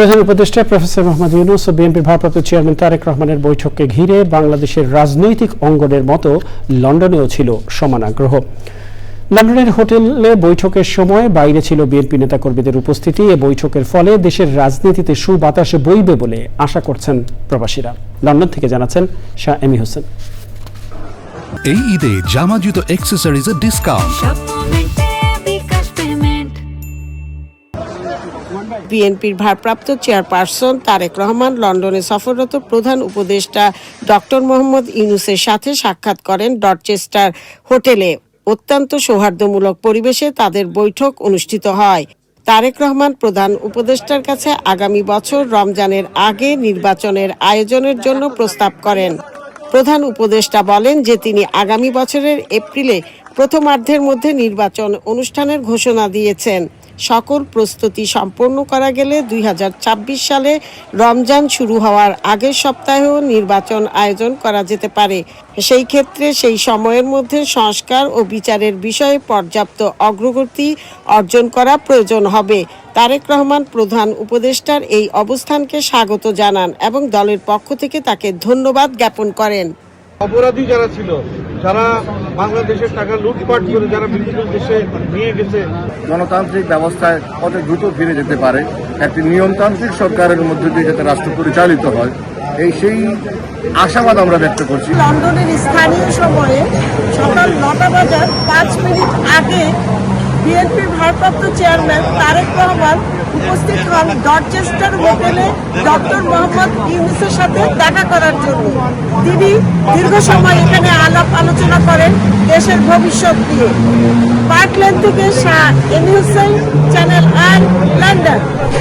প্রধান উপদেষ্টা প্রফেসর মোহাম্মদ ইউনুস ও বিএনপির ভারপ্রাপ্ত চেয়ারম্যান তারেক রহমানের বৈঠককে ঘিরে বাংলাদেশের রাজনৈতিক অঙ্গনের মতো লন্ডনেও ছিল সমান আগ্রহ। লন্ডনের হোটেলে বৈঠকের সময় বাইরে ছিল বিএনপি নেতাকর্মীদের উপস্থিতি। এ বৈঠকের ফলে দেশের রাজনীতিতে সুবাতাসে বইবে বলে আশা করছেন প্রবাসীরা। লন্ডন থেকে জানাচ্ছেন শাহ এমি হোসেন। এই ঈদে জামা জুতো অ্যাক্সেসরিজের ডিসকাউন্ট বিএনপির ভারপ্রাপ্ত চেয়ারপারসন তারেক রহমান লন্ডনে সফররত প্রধান উপদেষ্টা ডক্টর মোহাম্মদ ইউনুসের সাথে সাক্ষাৎ করেন ডরচেস্টার হোটেলে। অত্যন্ত সৌহার্দ্যমূলক পরিবেশে তাদের বৈঠক অনুষ্ঠিত হয়। তারেক রহমান প্রধান উপদেষ্টার কাছে আগামী বছর রমজানের আগে নির্বাচনের আয়োজনের জন্য প্রস্তাব করেন। প্রধান উপদেষ্টা বলেন যে তিনি আগামী বছরের এপ্রিলে প্রথমার্ধের মধ্যে নির্বাচন অনুষ্ঠানের ঘোষণা দিয়েছেন। সকল প্রস্তুতি সম্পন্ন করা গেলে দুই হাজার ছাব্বিশ সালে রমজান শুরু হওয়ার আগের সপ্তাহেও নির্বাচন আয়োজন করা যেতে পারে। সেই ক্ষেত্রে সেই সময়ের মধ্যে সংস্কার ও বিচারের বিষয়ে পর্যাপ্ত অগ্রগতি অর্জন করা প্রয়োজন হবে। তারেক রহমান প্রধান উপদেষ্টার এই অবস্থানকে স্বাগত জানান এবং দলের পক্ষ থেকে তাকে ধন্যবাদ জ্ঞাপন করেন। অপরাধী যারা ছিল যারা বাংলাদেশের টাকা লুটপাট করে যারা বিভিন্ন দেশে নিয়ে গেছে গণতান্ত্রিক ব্যবস্থায় কত দ্রুত ফিরে যেতে পারে একটি নিয়মতান্ত্রিক সরকারের মধ্যে দিয়ে যাতে রাষ্ট্র পরিচালিত হয় এই সেই আশাবাদ আমরা ব্যক্ত করছি। লন্ডনের স্থানীয় সময়ে সকাল নটা বাজার পাঁচ মিনিট আগে বিএনপির ভারপ্রাপ্ত চেয়ারম্যান তারেক রহমান উপস্থিত হন ডরচেস্টার হোটেলে ডক্টর মোহাম্মদ ইউনুসের সাথে দেখা করার জন্য। তিনি দীর্ঘ সময় এখানে আলাপ আলোচনা করেন দেশের ভবিষ্যৎ নিয়ে। পার্কল্যান্ড থেকে শাহ এমি চ্যানেল আর লন্ডন।